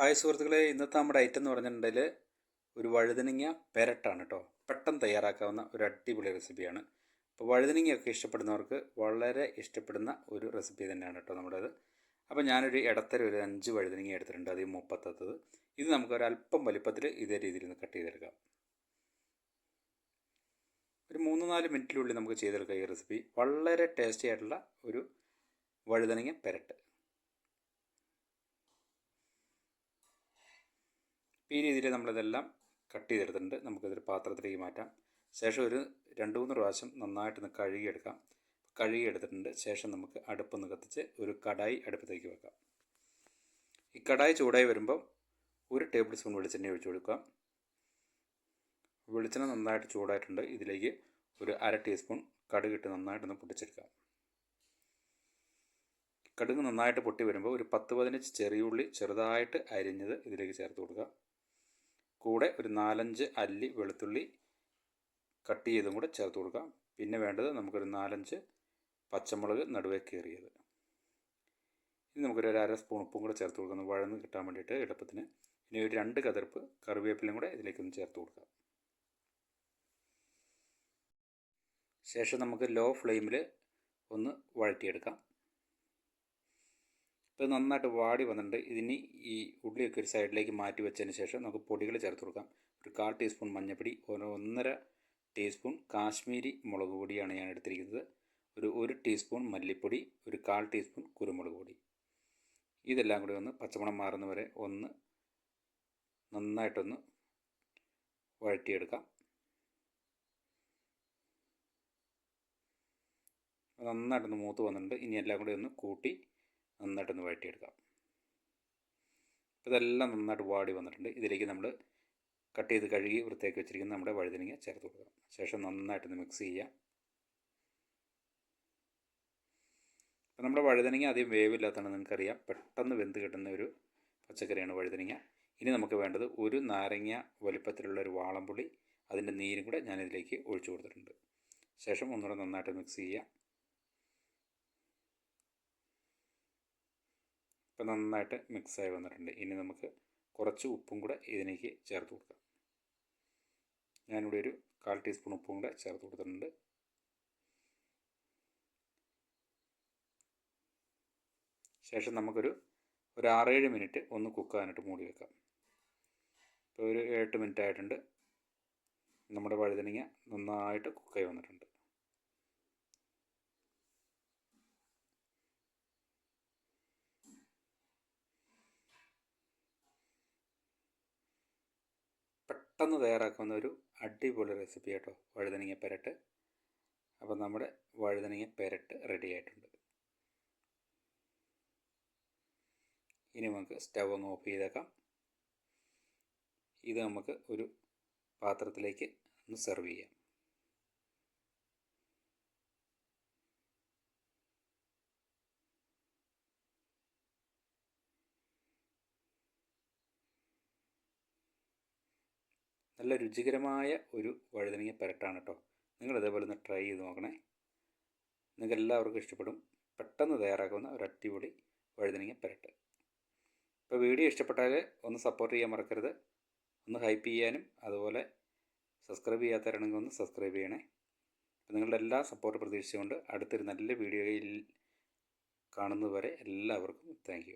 Hi സുഹൃത്തുക്കളെ ഇന്നത്തെ നമ്മുടെ ഐറ്റം എന്ന് പറഞ്ഞിട്ടുണ്ടെങ്കിൽ ഒരു വഴുതനങ്ങ പെരട്ടാണ് കേട്ടോ പെട്ടെന്ന് തയ്യാറാക്കാവുന്ന ഒരു അടിപൊളി റെസിപ്പിയാണ് അപ്പോൾ വഴുതനങ്ങയൊക്കെ ഇഷ്ടപ്പെടുന്നവർക്ക് വളരെ ഇഷ്ടപ്പെടുന്ന ഒരു റെസിപ്പി തന്നെയാണ് കേട്ടോ നമ്മുടേത്. അപ്പോൾ ഞാനൊരു ഇടത്തരം ഒരു അഞ്ച് വഴുതനങ്ങ എടുത്തിട്ടുണ്ട് അത് മുപ്പത്തത്തത് ഇത് നമുക്ക് ഒരല്പം വലിപ്പത്തിൽ ഇതേ രീതിയിൽ ഒന്ന് കട്ട് ചെയ്തെടുക്കാം. ഒരു മൂന്ന് നാല് മിനിറ്റിനുള്ളിൽ നമുക്ക് ചെയ്തെടുക്കാം ഈ റെസിപ്പി വളരെ ടേസ്റ്റി ആയിട്ടുള്ള ഒരു വഴുതനങ്ങ പെരട്ട്. ഈ രീതിയിൽ നമ്മളിതെല്ലാം കട്ട് ചെയ്തെടുത്തിട്ടുണ്ട്. നമുക്കിതൊരു പാത്രത്തിലേക്ക് മാറ്റാം. ശേഷം ഒരു രണ്ട് മൂന്ന് പ്രാവശ്യം നന്നായിട്ടൊന്ന് കഴുകിയെടുക്കാം. കഴുകിയെടുത്തിട്ടുണ്ട്. ശേഷം നമുക്ക് അടുപ്പൊന്ന് കത്തിച്ച് ഒരു കടായി അടുപ്പത്തേക്ക് വെക്കാം. ഈ കടായി ചൂടായി വരുമ്പോൾ ഒരു ടേബിൾ സ്പൂൺ വെളിച്ചെണ്ണ ഒഴിച്ചു കൊടുക്കാം വെളിച്ചെണ്ണ നന്നായിട്ട് ചൂടായിട്ടുണ്ട്. ഇതിലേക്ക് ഒരു അര ടീസ്പൂൺ കടുകിട്ട് നന്നായിട്ടൊന്ന് പൊട്ടിച്ചെടുക്കാം. കടുക് നന്നായിട്ട് പൊട്ടി വരുമ്പോൾ ഒരു പത്ത് പതിനഞ്ച് ചെറിയുള്ളി ചെറുതായിട്ട് അരിഞ്ഞത് ഇതിലേക്ക് ചേർത്ത് കൊടുക്കുക. കൂടെ ഒരു നാലഞ്ച് അല്ലി വെളുത്തുള്ളി കട്ട് ചെയ്തും കൂടെ ചേർത്ത് കൊടുക്കാം. പിന്നെ വേണ്ടത് നമുക്കൊരു നാലഞ്ച് പച്ചമുളക് നടുവേ കീറിയത്. ഇനി നമുക്കൊരു അര സ്പൂൺ ഉപ്പും കൂടെ ചേർത്ത് കൊടുക്കാം. വഴന്ന് കിട്ടാൻ വേണ്ടിയിട്ട് എളുപ്പത്തിന് ഇനി ഒരു രണ്ട് കതിർപ്പ് കറിവേപ്പിലയും കൂടെ ഇതിലേക്കൊന്ന് ചേർത്ത് കൊടുക്കാം. ശേഷം നമുക്ക് ലോ ഫ്ലെയിമിൽ ഒന്ന് വഴറ്റിയെടുക്കാം. ഇപ്പോൾ നന്നായിട്ട് വാടി വന്നിട്ടുണ്ട്. ഇതിന് ഈ ഉള്ളിയൊക്കെ ഒരു സൈഡിലേക്ക് മാറ്റി വെച്ചതിന് ശേഷം നമുക്ക് പൊടികൾ ചേർത്ത് കൊടുക്കാം. ഒരു കാൽ ടീസ്പൂൺ മഞ്ഞൾപ്പൊടി ഒരു ഒന്നര ടീസ്പൂൺ കാശ്മീരി മുളക് പൊടിയാണ് ഞാൻ എടുത്തിരിക്കുന്നത്. ഒരു ഒരു ടീസ്പൂൺ മല്ലിപ്പൊടി ഒരു കാൽ ടീസ്പൂൺ കുരുമുളക് പൊടി. ഇതെല്ലാം കൂടി ഒന്ന് പച്ചമണം മാറുന്ന വരെ ഒന്ന് നന്നായിട്ടൊന്ന് വഴറ്റിയെടുക്കാം. നന്നായിട്ടൊന്ന് മൂത്ത് വന്നിട്ടുണ്ട്. ഇനി എല്ലാം കൂടി ഒന്ന് കൂട്ടി നന്നായിട്ടൊന്ന് വഴറ്റിയെടുക്കാം. ഇതെല്ലാം നന്നായിട്ട് വാടി വന്നിട്ടുണ്ട്. ഇതിലേക്ക് നമ്മൾ കട്ട് ചെയ്ത് കഴുകി വൃത്തിയാക്കി വെച്ചിരിക്കുന്ന നമ്മുടെ വഴുതനങ്ങ ചേർത്ത് കൊടുക്കാം ശേഷം നന്നായിട്ടൊന്ന് മിക്സ് ചെയ്യാം അപ്പോൾ നമ്മുടെ വഴുതനങ്ങ അധികം വേവില്ലാത്തതാണ് നിങ്ങൾക്കറിയാം പെട്ടെന്ന് വെന്ത് കിട്ടുന്ന ഒരു പച്ചക്കറിയാണ് വഴുതനങ്ങ. ഇനി നമുക്ക് വേണ്ടത് ഒരു നാരങ്ങ വലിപ്പത്തിലുള്ള ഒരു വാളംപുളി അതിന്റെ നീരും കൂടെ ഞാനിതിലേക്ക് ഒഴിച്ചു കൊടുത്തിട്ടുണ്ട്. ശേഷം ഒന്നുകൂടെ നന്നായിട്ട് മിക്സ് ചെയ്യാം ഇപ്പം നന്നായിട്ട് ആയി വന്നിട്ടുണ്ട്. ഇനി നമുക്ക് കുറച്ച് ഉപ്പും കൂടെ ഇതിലേക്ക് ചേർത്ത് കൊടുക്കാം. ഞാനിവിടെ ഒരു കാൽ ടീസ്പൂൺ ഉപ്പും കൂടെ ചേർത്ത് കൊടുത്തിട്ടുണ്ട്. ശേഷം നമുക്കൊരു ഒരു ആറേഴ് മിനിറ്റ് ഒന്ന് കുക്കാനായിട്ട് മൂടി വെക്കാം. ഇപ്പോൾ ഒരു എട്ട് മിനിറ്റ് ആയിട്ടുണ്ട്. നമ്മുടെ വഴുതനങ്ങ നന്നായിട്ട് കുക്കായി വന്നിട്ടുണ്ട്. പെട്ടെന്ന് തയ്യാറാക്കുന്ന ഒരു അടിപൊളി റെസിപ്പി കേട്ടോ വഴുതനങ്ങ പെരട്ട്. അപ്പോൾ നമ്മുടെ വഴുതനങ്ങ പെരട്ട് റെഡി ആയിട്ടുണ്ട്. ഇനി നമുക്ക് സ്റ്റൗ അങ്ങ് ഓഫ് ചെയ്തേക്കാം. ഇത് നമുക്ക് ഒരു പാത്രത്തിലേക്ക് ഒന്ന് സെർവ് ചെയ്യാം. നല്ല രുചികരമായ ഒരു വഴുതനങ്ങ പെരട്ടാണ് കേട്ടോ. നിങ്ങൾ ഇതേപോലെ ഒന്ന് ട്രൈ ചെയ്ത് നോക്കണേ. നിങ്ങൾക്ക് എല്ലാവർക്കും ഇഷ്ടപ്പെടും. പെട്ടെന്ന് തയ്യാറാക്കുന്ന ഒരു അടിപൊളി വഴുതനങ്ങ പെരട്ട്. ഇപ്പോൾ വീഡിയോ ഇഷ്ടപ്പെട്ടാൽ ഒന്ന് സപ്പോർട്ട് ചെയ്യാൻ മറക്കരുത്. ഒന്ന് ഹൈപ്പ് ചെയ്യാനും അതുപോലെ സബ്സ്ക്രൈബ് ചെയ്യാത്തവരാണെങ്കിൽ ഒന്ന് സബ്സ്ക്രൈബ് ചെയ്യണേ. അപ്പോൾ നിങ്ങളുടെ എല്ലാ സപ്പോർട്ട് പ്രതീക്ഷിച്ചുകൊണ്ട് അടുത്തൊരു നല്ല വീഡിയോയിൽ കാണുന്നതുവരെ എല്ലാവർക്കും താങ്ക്